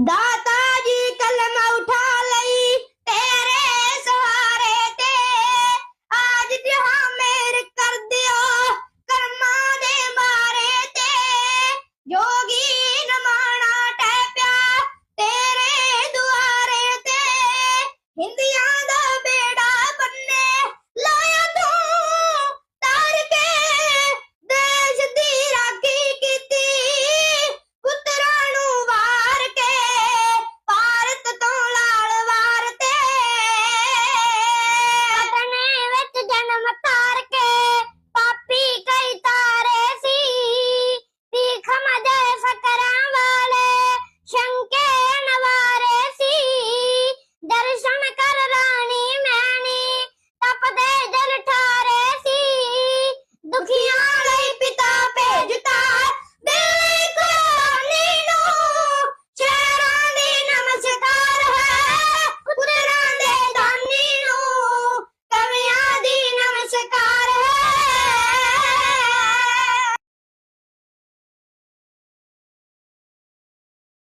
दाता जी कलमा उठा लई, तेरे सहारे ते। आज जहाँ मेर कर दियो, कर्मा दे मारे ते। योगी नमाना टैप्या, तेरे दुआरे ते। हिंदिया